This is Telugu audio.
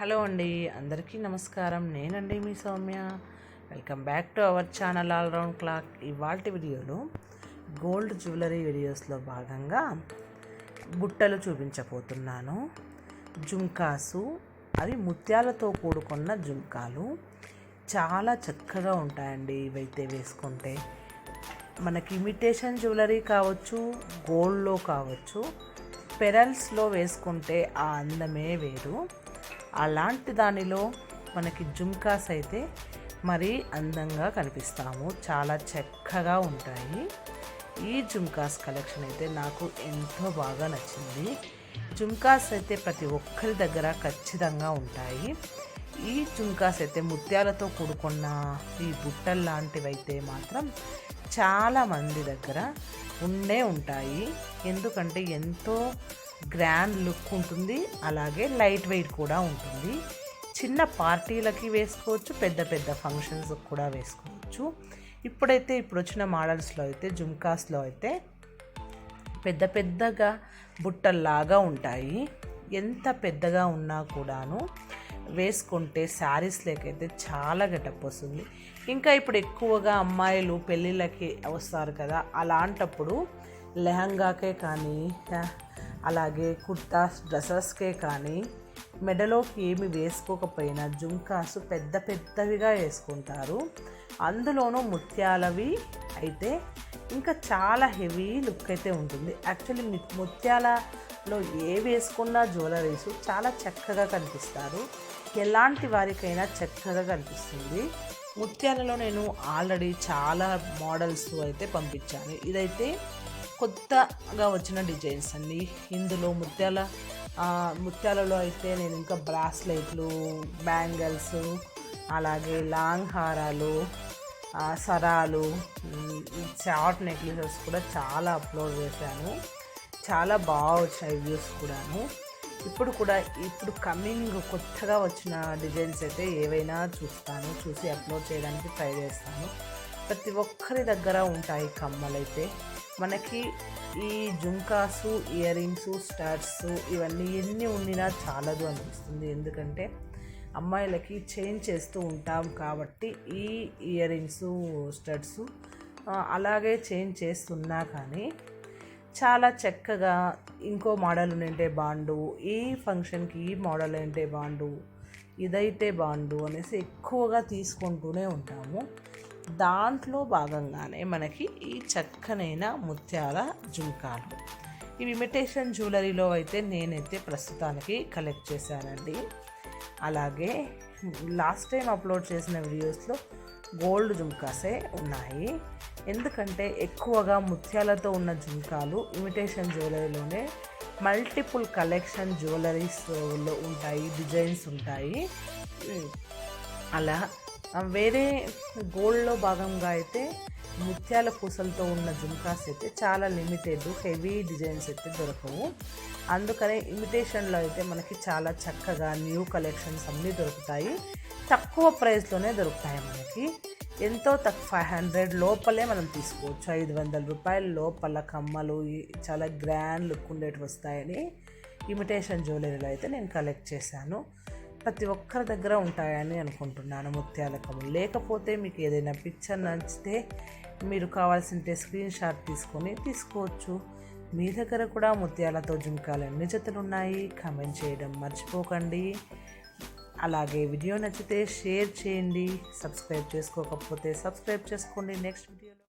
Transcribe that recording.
హలో అండి అందరికీ నమస్కారం. నేనండి మీ Soumya. Welcome back to our channel all round clock. ఇవాళ వీడియోలో గోల్డ్ జ్యువెలరీ వీడియోస్లో భాగంగా బుట్టలు చూపించబోతున్నాను. జుంకాసు అవి ముత్యాలతో కూడుకున్న జుంకాలు. చాలా చక్కగా ఉంటాయండి ఇవైతే వేసుకుంటే. మనకి ఇమిటేషన్ జ్యువెలరీ కావచ్చు గోల్డ్లో కావచ్చు పెరల్స్లో వేసుకుంటే ఆ అందమే వేరు. అలాంటి దానిలో మనకి జుమ్కాస్ అయితే మరీ అందంగా కనిపిస్తాము. చాలా చక్కగా ఉంటాయి. ఈ జుమ్కాస్ కలెక్షన్ అయితే నాకు ఎంతో బాగా నచ్చింది. జుమ్కాస్ అయితే ప్రతి ఒక్కరి దగ్గర ఖచ్చితంగా ఉంటాయి. ఈ జుమ్కాస్ అయితే ముత్యాలతో కూడుకున్న ఈ బుట్టలు లాంటివి అయితే మాత్రం చాలా మంది దగ్గర ఉండే ఉంటాయి. ఎందుకంటే ఎంతో గ్రాండ్ లుక్ ఉంటుంది అలాగే లైట్ వెయిట్ కూడా ఉంటుంది. చిన్న పార్టీలకి వేసుకోవచ్చు పెద్ద పెద్ద ఫంక్షన్స్ కూడా వేసుకోవచ్చు. ఇప్పుడైతే ఇప్పుడు వచ్చిన మోడల్స్లో అయితే జుమ్కాస్లో అయితే పెద్ద పెద్దగా బుట్టల్లాగా ఉంటాయి. ఎంత పెద్దగా ఉన్నా కూడాను వేసుకుంటే శారీస్ లేకైతే చాలా గెటప్ వస్తుంది. ఇంకా ఇప్పుడు ఎక్కువగా అమ్మాయిలు పెళ్ళిళ్ళకి వస్తారు కదా అలాంటప్పుడు లెహంగాకే కానీ అలాగే కుర్తాస్ డ్రెస్సెస్కే కానీ మెడలోకి ఏమి వేసుకోకపోయినా జుంకాస్ పెద్ద పెద్దవిగా వేసుకుంటారు. అందులోనూ ముత్యాలవి అయితే ఇంకా చాలా హెవీ లుక్ అయితే ఉంటుంది. యాక్చువల్లీ ముత్యాలలో ఏ వేసుకున్న జ్యువెలరీస్ చాలా చక్కగా కనిపిస్తారు. ఎలాంటి వారికైనా చక్కగా కనిపిస్తుంది. ముత్యాలలో నేను ఆల్రెడీ చాలా మోడల్స్ అయితే పంపించాను. ఇదైతే కొత్తగా వచ్చిన డిజైన్స్ అండి. ఇందులో ముత్యాల ముత్యాలలో అయితే నేను ఇంకా బ్రాస్లెట్లు బ్యాంగిల్స్ అలాగే లాంగ్ హారాలు సరాలు షార్ట్ నెక్లెసెస్ కూడా చాలా అప్లోడ్ చేశాను. చాలా బాగా వచ్చాయి వ్యూస్ కూడాను. ఇప్పుడు కూడా ఇప్పుడు కమింగ్ కొత్తగా వచ్చిన డిజైన్స్ అయితే ఏవైనా చూస్తాను. చూసి అప్లోడ్ చేయడానికి ట్రై చేస్తాను. ప్రతి ఒక్కరి దగ్గర ఉంటాయి కమ్మలైతే. మనకి ఈ జుంకాసు ఇయర్ రింగ్స్ స్టార్స్ ఇవన్నీ ఎన్ని ఉండినా చాలదు అనిపిస్తుంది. ఎందుకంటే అమ్మాయిలకి చేంజ్ చేస్తూ ఉంటాం కాబట్టి ఈ ఇయర్ రింగ్స్ స్టడ్స్ అలాగే చేంజ్ చేస్తున్నా కానీ చాలా చక్కగా ఇంకో మోడల్ ఉంటే బాండు ఈ ఫంక్షన్కి ఈ మోడల్ ఏంటే బాండు ఇదైతే బాండు అనేసి ఎక్కువగా తీసుకుంటూనే ఉంటాము. దాంట్లో భాగంగానే మనకి ఈ చక్కనైన ముత్యాల జుంకాలు. ఇవి ఇమిటేషన్ జ్యువెలరీలో అయితే నేనైతే ప్రస్తుతానికి కలెక్ట్ చేశానండి. అలాగే లాస్ట్ టైం అప్లోడ్ చేసిన వీడియోస్లో గోల్డ్ జుంకాసే ఉన్నాయి. ఎందుకంటే ఎక్కువగా ముత్యాలతో ఉన్న జుంకాలు ఇమిటేషన్ జ్యువెలరీలోనే మల్టిపుల్ కలెక్షన్ జ్యువెలరీస్లో ఉంటాయి డిజైన్స్ ఉంటాయి. అలా వేరే గోల్డ్లో భాగంగా అయితే ముత్యాల పూసలతో ఉన్న జుమ్కాస్ అయితే చాలా లిమిటెడ్ హెవీ డిజైన్స్ అయితే దొరకవు. అందుకనే ఇమిటేషన్లో అయితే మనకి చాలా చక్కగా న్యూ కలెక్షన్స్ అన్నీ దొరుకుతాయి. తక్కువ ప్రైస్లోనే దొరుకుతాయి మనకి. ఎంతో తక్కువ ఫైవ్ హండ్రెడ్ లోపలే మనం తీసుకోవచ్చు. ఐదు వందల రూపాయల లోపల కమ్మలు చాలా గ్రాండ్ లుక్ ఉండేటి వస్తాయని ఇమిటేషన్ జ్యువెలరీలో అయితే నేను కలెక్ట్ చేశాను. ప్రతి ఒక్కరి దగ్గర ఉంటాయని అనుకుంటున్నాను ముత్యాల ముత్యాలకము. లేకపోతే మీకు ఏదైనా పిక్చర్ నచ్చితే మీరు కావాల్సింటే స్క్రీన్ షాట్ తీసుకొని తీసుకోవచ్చు. మీ దగ్గర కూడా ముత్యాలతో జుంకాలు ఎన్ని జతలు ఉన్నాయి కమెంట్ చేయడం మర్చిపోకండి. అలాగే వీడియో నచ్చితే షేర్ చేయండి. సబ్స్క్రైబ్ చేసుకోకపోతే సబ్స్క్రైబ్ చేసుకోండి. Next video